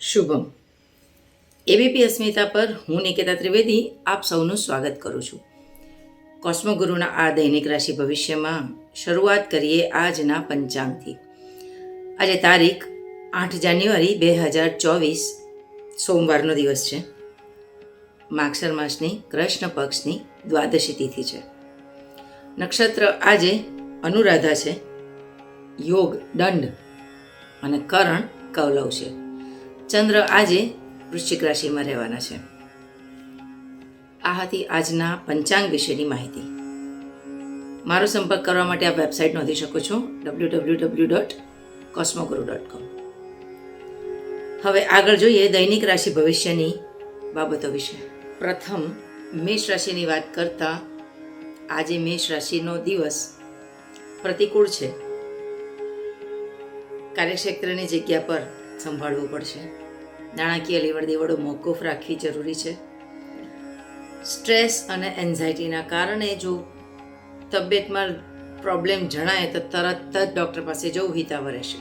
Shubham. ABP અસ્મિતા પર હું નિકેતા ત્રિવેદી આપ સૌનું સ્વાગત કરું છું. કોસ્મોગુરુના આ દૈનિક રાશિ ભવિષ્યમાં શરૂઆત કરીએ આજના પંચાંગથી. આજે તારીખ આઠ જાન્યુઆરી બે હજાર ચોવીસ, સોમવારનો દિવસ છે. માક્ષર માસની કૃષ્ણ પક્ષની દ્વાદશી તિથિ છે. નક્ષત્ર આજે અનુરાધા છે. યોગ દંડ અને કરણ કૌલવ છે. ચંદ્ર આજે વૃશ્ચિક રાશિમાં રહેવાના છે. આ હતી આજના પંચાંગ વિશેની માહિતી. મારો સંપર્ક કરવા માટે આ વેબસાઇટ નોંધી શકો છો W W W dot cosmoguru dot com હવે આગળ જોઈએ દૈનિક રાશિ ભવિષ્યની બાબતો વિશે. પ્રથમ, મેષ રાશિની વાત કરતાં આજે મેષ રાશિનો દિવસ પ્રતિકૂળ છે. કાર્યક્ષેત્રની જગ્યા પર સંભાળવું પડશે. નાણાકીય લેવડ દેવડો મોકૂફ રાખવી જરૂરી છે. સ્ટ્રેસ અને એન્ઝાયટીના કારણે જો તબિયતમાં પ્રોબ્લેમ જણાય તો તરત જ ડૉક્ટર પાસે જવું હિતાવ રહેશે.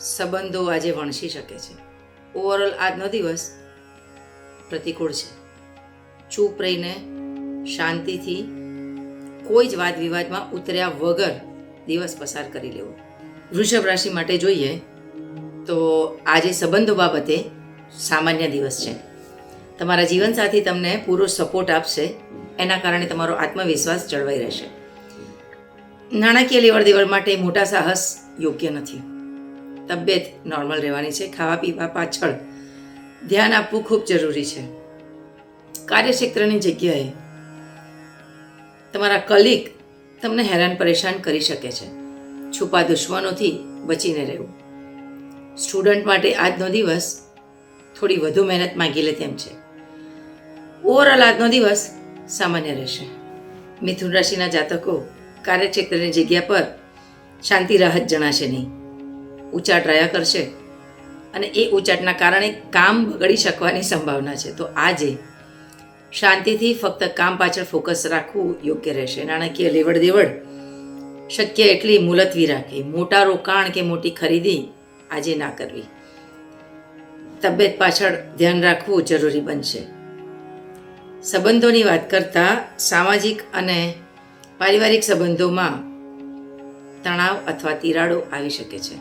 સંબંધો આજે વણસી શકે છે. ઓવરઓલ આજનો દિવસ પ્રતિકૂળ છે. ચૂપ રહીને શાંતિથી કોઈ જ વાદ વિવાદમાં ઉતર્યા વગર દિવસ પસાર કરી લેવો. વૃષભ રાશિ માટે જોઈએ તો આજે સંબંધો બાબતે સામાન્ય દિવસ છે. તમારા જીવનસાથી તમને પૂરો સપોર્ટ આપશે, એના કારણે તમારો આત્મવિશ્વાસ જળવાઈ રહેશે. નાણાકીય લેવડ દેવડ માટે મોટા સાહસ યોગ્ય નથી. તબિયત નોર્મલ રહેવાની છે, ખાવા પીવા પાછળ ધ્યાન આપવું ખૂબ જરૂરી છે. કાર્યક્ષેત્રની જગ્યાએ તમારા કલીગ તમને હેરાન પરેશાન કરી શકે છે. છુપા દુશ્મનોથી બચીને રહેવું. સ્ટુડન્ટ માટે આજનો દિવસ થોડી વધુ મહેનત માગી લે તેમ છે. ઓવરઓલ આજનો દિવસ સામાન્ય રહેશે. મિથુન રાશિના જાતકો કાર્યક્ષેત્રની જગ્યા પર શાંતિ રાહત જણાશે નહીં. ઉચાટ રહ્યા કરશે અને એ ઉચાટના કારણે કામ બગડી શકવાની સંભાવના છે. તો આજે શાંતિથી ફક્ત કામ પાછળ ફોકસ રાખવું યોગ્ય રહેશે. નાણાકીય લેવડ દેવડ શક્ય એટલી મુલતવી રાખવી મોટા રોકાણ કે મોટી ખરીદી આજે ના કરવી. તબિયત પાછળ ધ્યાન રાખવું જરૂરી બનશે. સંબંધોની વાત કરતા સામાજિક અને પારિવારિક સંબંધોમાં તણાવ અથવા તિરાડો આવી શકે છે.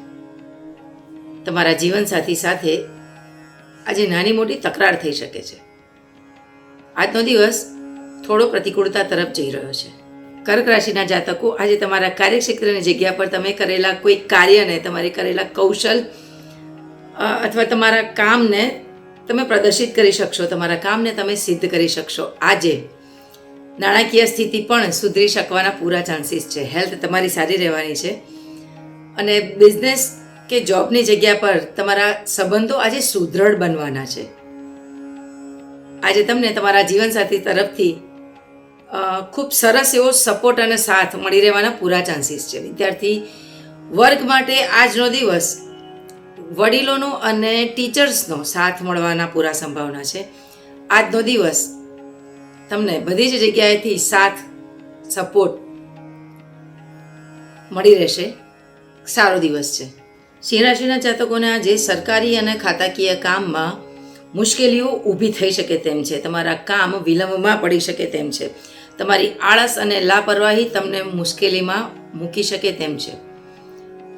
તમારા જીવનસાથી સાથે આજે નાની મોટી તકરાર થઈ શકે છે. આજનો દિવસ થોડો પ્રતિકૂળતા તરફ જઈ રહ્યો છે. કર્ક રાશિના જાતકો, આજે તમારા કાર્યક્ષેત્રની જગ્યા પર તમે કરેલા કોઈ કાર્યને તમારે કરેલા કૌશલ અથવા તમારા કામને તમે પ્રદર્શિત કરી શકશો, તમારા કામને તમે સિદ્ધ કરી શકશો. આજે નાણાકીય સ્થિતિ પણ સુધરી શકવાના પૂરા ચાન્સીસ છે. હેલ્થ તમારી સારી રહેવાની છે. અને બિઝનેસ કે જોબની જગ્યા પર તમારા સંબંધો આજે સુદૃઢ બનવાના છે. આજે તમને તમારા જીવનસાથી તરફથી ખૂબ સરસ એવો સપોર્ટ અને સાથ મળી રહેવાના પૂરા ચાન્સીસ છે. વિદ્યાર્થી વર્ગ માટે આજનો દિવસ વડીલોનો અને ટીચર્સનો સાથ મળવાના પૂરા સંભાવના છે. આજનો દિવસ તમને બધી જ જગ્યાએથી સાથ સપોર્ટ મળી રહેશે. સારો દિવસ છે. સિંહ રાશિના જાતકોને આજે સરકારી અને ખાતાકીય કામમાં મુશ્કેલીઓ ઊભી થઈ શકે તેમ છે. તમારા કામ વિલંબમાં પડી શકે તેમ છે. તમારી આળસ અને લાપરવાહી તમને મુશ્કેલીમાં મૂકી શકે તેમ છે.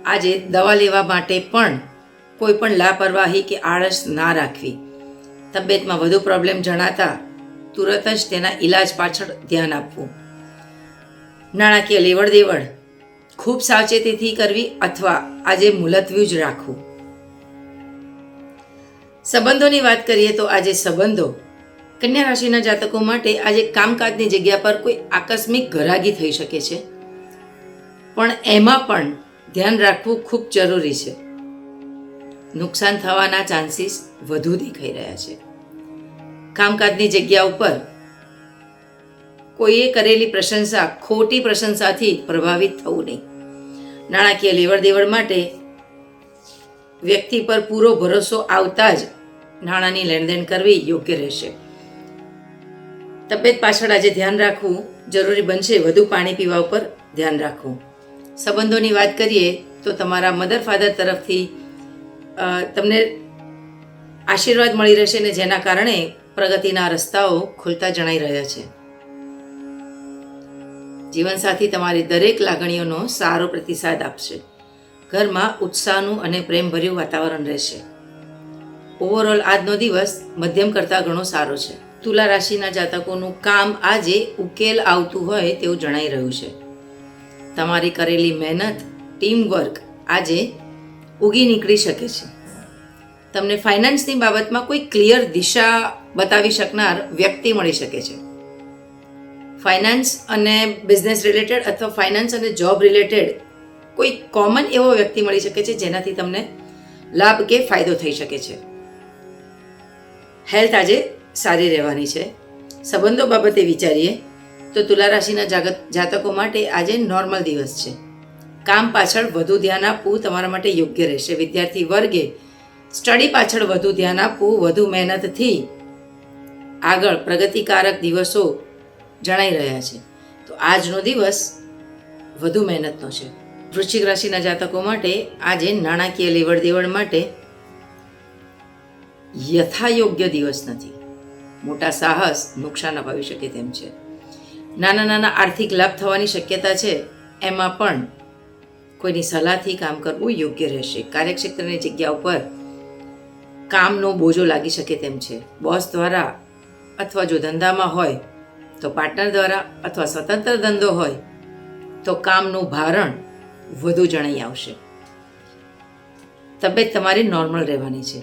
આજે દવા લેવા માટે પણ કોઈ પણ લાપરવાહી કે આળસ ના રાખવી. તબિયતમાં વધુ પ્રોબ્લેમ જણાતા તુરત જ તેના ઈલાજ પાછળ ધ્યાન આપવું. નાણાકીય લેવડ દેવડ ખૂબ સાવચેતીથી કરવી અથવા આજે મુલતવ્યું જ રાખવું. સંબંધોની વાત કરીએ તો આજે સંબંધો કન્યા રાશિના જાતકો માટે આજે કામકાજની જગ્યા પર કોઈ આકસ્મિક ઘરાગી થઈ શકે છે. પણ એમાં પણ ધ્યાન રાખવું ખૂબ જરૂરી છે. નુકસાન થવાના ચાન્સીસ વધુ દેખાઈ રહ્યા છે. કામકાજની જગ્યા ઉપર કોઈએ કરેલી પ્રશંસા ખોટી પ્રશંસાથી પ્રભાવિત થવું નહીં. નાણાકીય લેવડ દેવડ માટે વ્યક્તિ પર પૂરો ભરોસો આવતા જ નાણાંની લેણદેણ કરવી યોગ્ય રહેશે. તબિયત પાછળ આજે ધ્યાન રાખવું જરૂરી બનશે. વધુ પાણી પીવા ઉપર ધ્યાન રાખવું. સંબંધોની વાત કરીએ તો તમારા મધર ફાધર તરફથી તમને આશીર્વાદ મળી રહેશે ને જેના કારણે પ્રગતિના રસ્તાઓ ખુલતા જણાઈ રહ્યા છે. જીવનસાથી તમારી દરેક લાગણીઓનો સારો પ્રતિસાદ આપશે. ઘરમાં ઉત્સાહનું અને પ્રેમભર્યું વાતાવરણ રહેશે. ઓવરઓલ આજનો દિવસ મધ્યમ કરતાં ઘણો સારો છે. તુલા રાશિના જાતકોનું કામ આજે ઉકેલ આવતું હોય તેવું જણાઈ રહ્યું છે. તમારી કરેલી મહેનત, ટીમવર્ક આજે ઉગી નીકળી શકે છે. તમને ફાઇનાન્સની બાબતમાં કોઈ ક્લિયર દિશા બતાવી શકનાર વ્યક્તિ મળી શકે છે. ફાઇનાન્સ અને બિઝનેસ રિલેટેડ અથવા ફાઇનાન્સ અને જોબ રિલેટેડ કોઈ કોમન એવો વ્યક્તિ મળી શકે છે જેનાથી તમને લાભ કે ફાયદો થઈ શકે છે. હેલ્થ આજે સારી રહેવાની છે. સંબંધો બાબતે વિચારીએ, તો તુલા રાશિના જાગત, જાતકો માટે આજે નોર્મલ દિવસ છે. કામ પાછળ વધુ ધ્યાન આપવું તમારા માટે યોગ્ય રહેશે. વિદ્યાર્થી વર્ગે સ્ટડી પાછળ વધુ ધ્યાન આપવું વધુ મહેનતથી આગળ પ્રગતિકારક દિવસો જણાઈ રહ્યા છે. તો આજનો દિવસ વધુ મહેનતનો છે. વૃશ્ચિક રાશિના જાતકો માટે આજે નાણાકીય લેવડ દેવડ માટે યથાયોગ્ય દિવસ નથી. મોટા સાહસ નુકસાન અપાવી શકે તેમ છે. નાના નાના આર્થિક લાભ થવાની શક્યતા છે, એમાં પણ કોઈની સલાહથી કામ કરવું યોગ્ય રહેશે. કાર્યક્ષેત્રની જગ્યા ઉપર કામનો બોજો લાગી શકે તેમ છે. બોસ દ્વારા અથવા જો ધંધામાં હોય, તો પાર્ટનર દ્વારા અથવા સ્વતંત્ર ધંધો હોય, તો કામનું ભારણ વધુ જણાઈ આવશે. તબિયત તમારી નોર્મલ રહેવાની છે.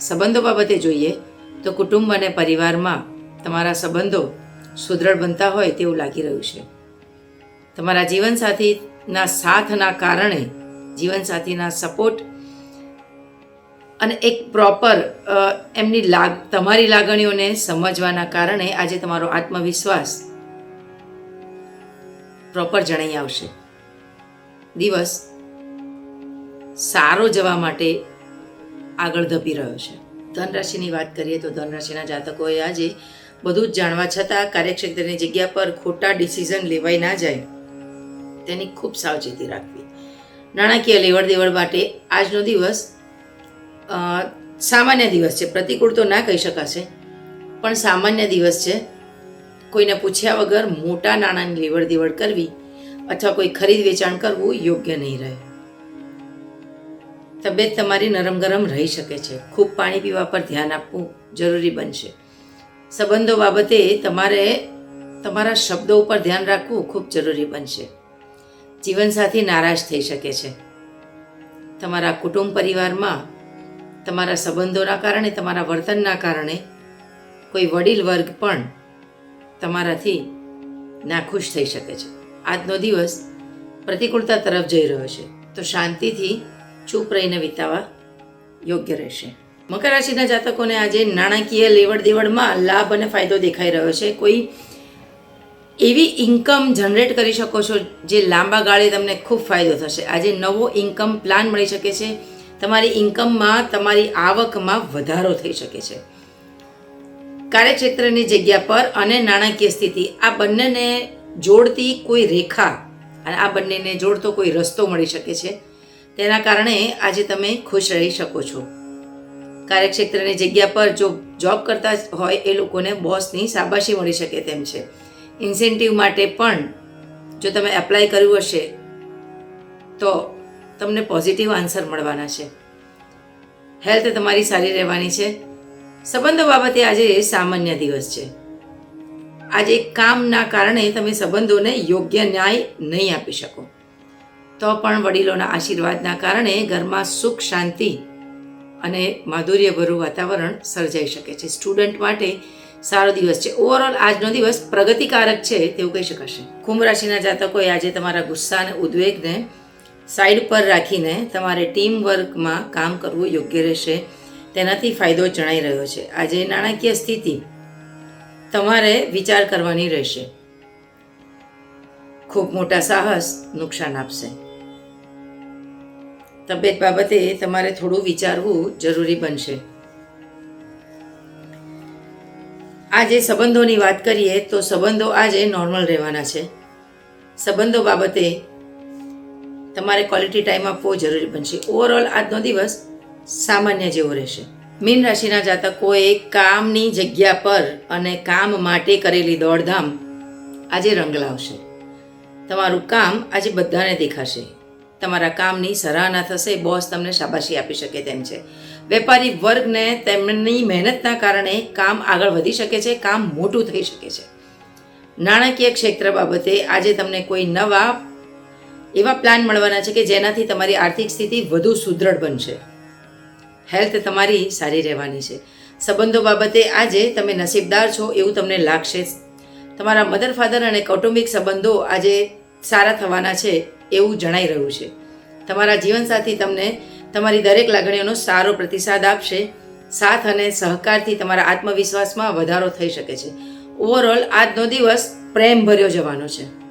સંબંધો બાબતે જોઈએ તો કુટુંબ અને પરિવારમાં તમારા સંબંધો સુદૃઢ બનતા હોય તેવું લાગી રહ્યું છે. તમારા જીવનસાથીના સાથના કારણે જીવનસાથીના સપોર્ટ અને એક પ્રોપર એમની લાગ, તમારી લાગણીઓને સમજવાના કારણે આજે તમારો આત્મવિશ્વાસ પ્રોપર જણાઈ આવશે. દિવસ સારો જવા માટે આગળ ધપી રહ્યો છે. ધનરાશિની વાત કરીએ તો ધનરાશિના જાતકોએ આજે બધું જ જાણવા છતાં કાર્યક્ષેત્રની જગ્યા પર ખોટા ડિસિઝન લેવાઈ ના જાય. તેની ખૂબ સાવચેતી રાખવી. નાણાકીય લેવડ દેવડ માટે આજનો દિવસ સામાન્ય દિવસ છે. પ્રતિકૂળ તો ના કહી શકાશે, પણ સામાન્ય દિવસ છે. કોઈને પૂછ્યા વગર મોટા નાણાંની લેવડ દેવડ કરવી અથવા કોઈ ખરીદ વેચાણ કરવું યોગ્ય નહીં રહે. તબિયત તમારી નરમ ગરમ રહી શકે છે. ખૂબ પાણી પીવા પર ધ્યાન આપવું જરૂરી બનશે. સંબંધો બાબતે તમારે તમારા શબ્દો ઉપર ધ્યાન રાખવું ખૂબ જરૂરી બનશે. જીવનસાથી નારાજ થઈ શકે છે. તમારા કુટુંબ પરિવારમાં તમારા સંબંધોના કારણે, તમારા વર્તનના કારણે કોઈ વડીલ વર્ગ પણ તમારાથી નાખુશ થઈ શકે છે. આજનો દિવસ પ્રતિકૂળતા તરફ જઈ રહ્યો છે. તો શાંતિથી ચૂપ રહીને વિતાવા યોગ્ય રહેશે. મકર રાશિના જાતકોને આજે નાણાકીય લેવડ દેવડમાં લાભ અને ફાયદો દેખાઈ રહ્યો છે. કોઈ એવી ઇન્કમ જનરેટ કરી શકો છો જે લાંબા ગાળે તમને ખૂબ ફાયદો થશે. આજે નવો ઇન્કમ પ્લાન મળી શકે છે. તમારી ઇન્કમમાં તમારી આવકમાં વધારો થઈ શકે છે. કાર્યક્ષેત્રની જગ્યા પર અને નાણાકીય સ્થિતિ, આ બંનેને જોડતી કોઈ રેખા અને આ બંનેને જોડતો કોઈ રસ્તો મળી શકે છે. તેના કારણે આજે તમે ખુશ રહી શકો છો. કાર્યક્ષેત્રની જગ્યા પર જો જોબ કરતા હોય એ લોકોને બોસની શાબાશી મળી શકે તેમ છે. ઇન્સેન્ટિવ માટે પણ જો તમે એપ્લાય કર્યું હશે, તો તમને પોઝિટિવ આન્સર મળવાના છે. હેલ્થ તમારી સારી રહેવાની છે. સંબંધો બાબતે આજે સામાન્ય દિવસ છે. આજે કામના કારણે તમે સંબંધોને યોગ્ય ન્યાય નહીં આપી શકો. તો પણ વડીલોના આશીર્વાદના કારણે ઘરમાં સુખ, શાંતિ અને માધુર્યભર્યું વાતાવરણ સર્જાઈ શકે છે. સ્ટુડન્ટ માટે સારો દિવસ છે. ઓવરઓલ આજનો દિવસ પ્રગતિકારક છે તેવું કહી શકાશે. કુંભ રાશિના જાતકોએ આજે તમારા ગુસ્સા અને ઉદ્વેગને સાઈડ પર રાખીને તમારે ટીમ વર્કમાં કામ કરવું યોગ્ય રહેશે. તેનાથી ફાયદો જણાઈ રહ્યો છે. આજે નાણાકીય સ્થિતિ તમારે વિચાર કરવાની રહેશે. ખૂબ મોટા સાહસ નુકસાન આપશે. તબિયત બાબતે તમારે થોડું વિચારવું જરૂરી બનશે. આજે સંબંધોની વાત કરીએ, તો સંબંધો આજે નોર્મલ રહેવાના છે. સંબંધો બાબતે તમારે ક્વોલિટી ટાઈમ આપવો જરૂરી બનશે. ઓવરઓલ આજનો દિવસ સામાન્ય જેવો રહેશે. મીન રાશિના જાતકોએ કામની જગ્યા પર અને કામ માટે કરેલી દોડધામ આજે રંગ લાવશે. તમારું કામ આજે બધાને દેખાશે. તમારા કામની સરાહના થશે બોસ તમને શાબાશી આપી શકે તેમ છે. વેપારી વર્ગને તેમની મહેનતના કારણે કામ આગળ વધી શકે છે, કામ મોટું થઈ શકે છે. નાણાકીય ક્ષેત્ર બાબતે આજે તમને કોઈ નવા એવા પ્લાન મળવાના છે કે જેનાથી તમારી આર્થિક સ્થિતિ વધુ સુદૃઢ બનશે. હેલ્થ તમારી સારી રહેવાની છે. સંબંધો બાબતે આજે તમે નસીબદાર છો એવું તમને લાગશે. તમારા મધર ફાધર અને કૌટુંબિક સંબંધો આજે સારા થવાના છે. એવું જણાઈ રહ્યું છે. તમારા જીવનસાથી તમને તમારી દરેક લાગણીઓનો સારો પ્રતિસાદ આપશે. સાથ અને સહકારથી તમારા આત્મવિશ્વાસમાં વધારો થઈ શકે છે. ઓવરઓલ આજનો દિવસ પ્રેમ ભર્યો જવાનો છે.